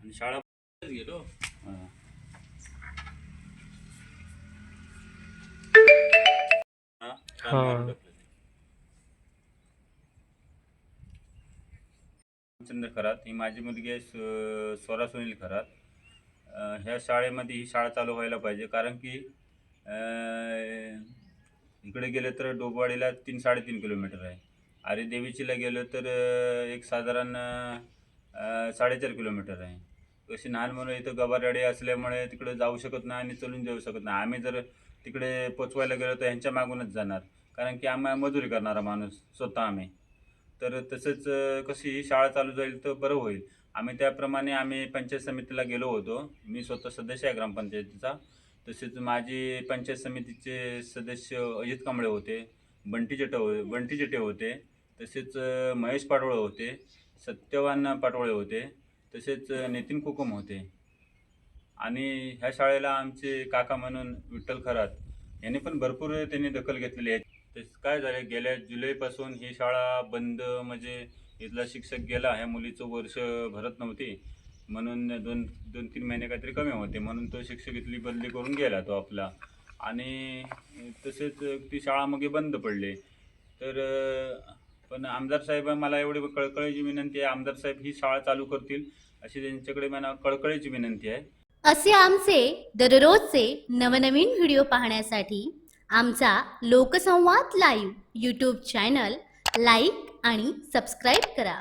आणि शाळा गेलो. हा. चंद्र खरात. ही माझी मुलगी आहे स्व- स्वरा सुनील खरात. ह्या शाळेमध्ये ही शाळा चालू व्हायला पाहिजे कारण की इकडे गेलं तर डोबवाडीला तीन साडेतीन किलोमीटर आहे. आरे देवीचीला गेलं तर एक साधारण साडेचार किलोमीटर आहे. कशी लहान मुलं इथं गबारडे असल्यामुळे तिकडे जाऊ शकत नाही आणि चलून जाऊ शकत नाही. आम्ही जर तिकडे पोचवायला गेलो तर ह्यांच्या मागूनच जाणार. कारण की आम्ही मजुरी करणारा माणूस स्वतः आम्ही. तर तसंच कशी शाळा चालू जाईल तर बरं होईल. आम्ही त्याप्रमाणे आम्ही पंचायत समितीला गेलो होतो. मी स्वतः सदस्य आहे ग्रामपंचायतीचा. तसेच माझी पंचायत समितीचे सदस्य अजित कांबळे होते बंटी चटे हो बंटी चटे होते. तसेच महेश पाडवळ होते. सत्यवान पाटोळे होते तसेच नितीन कुकुम होते. आणि ह्या शाळेला आमचे काका म्हणून विठ्ठल खरात यांनी पण भरपूर त्यांनी दखल घेतलेली आहे. तस काय झाले गेल्या जुलैपासून ही शाळा बंद म्हणजे इथला शिक्षक गेला ह्या मुलीचं वर्ष भरत नव्हती. म्हणून दोन दोन तीन महिने काहीतरी कमी होते म्हणून तो शिक्षक इथली बदली करून गेला तो आपला. आणि तसेच ती शाळा मग बंद पडली. तर पण आमदार साहेब मला एवढी कळकळीची विनंती आहे. आमदार साहेब ही शाळा चालू करतील अशी त्यांच्याकडे मला कळकळीची विनंती आहे. असे आमचे दररोजचे नवनवीन व्हिडिओ पाहण्यासाठी आमचा Loksamvad live YouTube channel like आणि सबस्क्राईब करा.